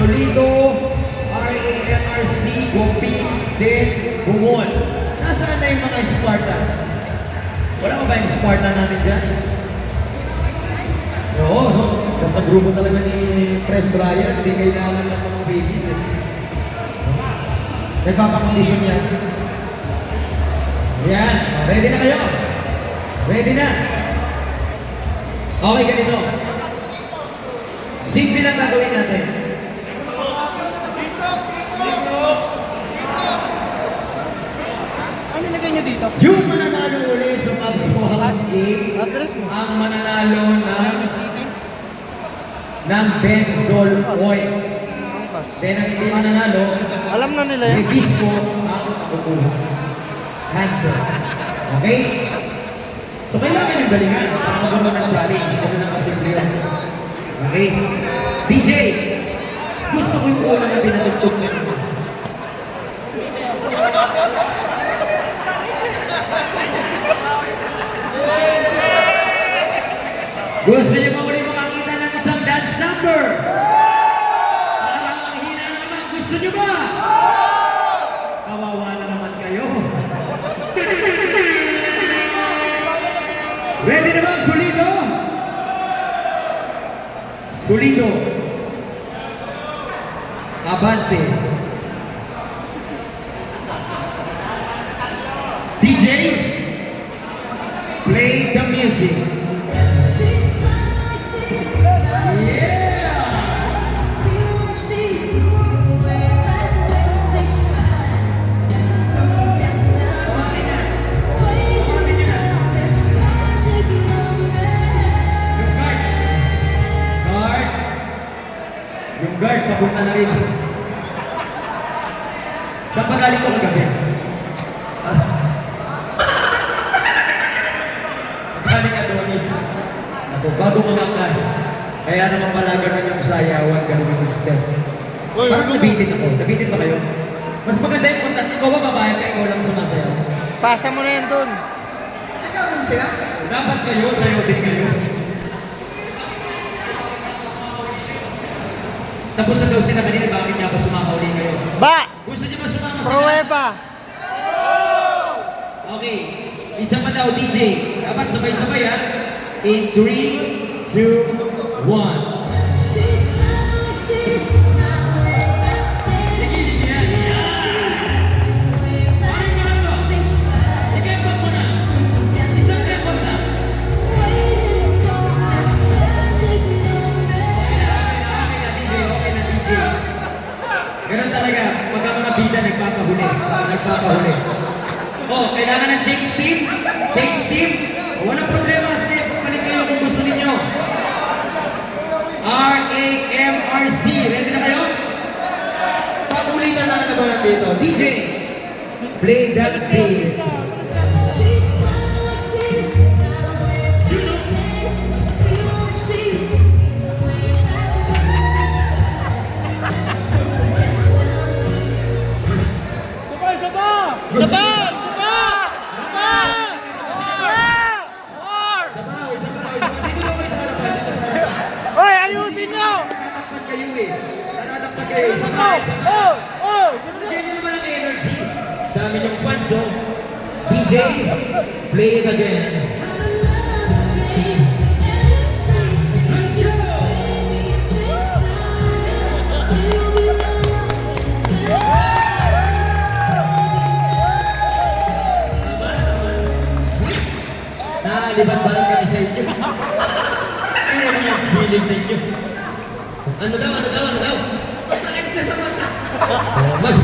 Solido, RAMRC, Gopins, Den, Bumol. Nasaan na yung mga Spartan? Wala ba ba yung Spartan natin dyan? Oo, no? Nasa grupo talaga ni Press Ryan, hindi kailangan ng mga babies eh. Nagpapakondisyon yan. Ayan, ready na kayo? Ready na? Okay, ganito. Simple lang gagawin natin. Dito? Yung mananalo uli sa pagbubuhang game, Address mo. ang mananalo ng, ng Benzol Oil. Angkas. Then ang hindi mananalo, Alam na nila yan. Nabisco ang nakukuha. Cancel. Okay? So kailangan yung galingan. Ang magkaroon ng challenge. Ganun ang kasimple yan. Okay? DJ, gusto ko yung una na pinatugtog niya. Gusto niyo ba ulit makakita ng isang dance number? Parang ang hina na naman. Gusto niyo ba? Kawawa na naman kayo. Ready na ba? Solido? Solido. Abante. DJ, play the music. Guard, papunta na rin. Saan pa galing ko kagabi? Ah. Galing Adonis. Ako, bago mga class. Kaya naman pala ganun yung sayawan, ganun yung step. Parang nabitin ako. Nabitin ba kayo? Mas maganda yung kontat. Ikaw ba babae ka? Ikaw lang sumasayaw. Pasa mo na yan doon. Dapat kayo, sayo din kayo. Tapos na daw sila kanina, bakit niya ako sumama ulit kayo? Ba! Gusto niyo ba sumama sila? Pruweba! Okay. Isa pa daw, DJ. Dapat sabay-sabay ha. In 3, 2, 1. Bida, nagpapahuli. Nagpapahuli. Oh, kailangan ng change team? Change team? Walang problema. Sige, palit kayo kung gusto ninyo. R-A-M-R-C. Ready na kayo? Pagulitan na ka ba dito? DJ, play that beat. Kayo eh. Kayo. Oh! Sabaw, sabaw. Oh! Oh! Bigyan nyo naman ang energy. Dami niyong fans, oh. DJ, play it again. Let's go! Naalibad ba lang kami sa inyo? Mo yung feeling ninyo. Ano daw, ano daw, ano daw? Sakit na sa mata. Mas mas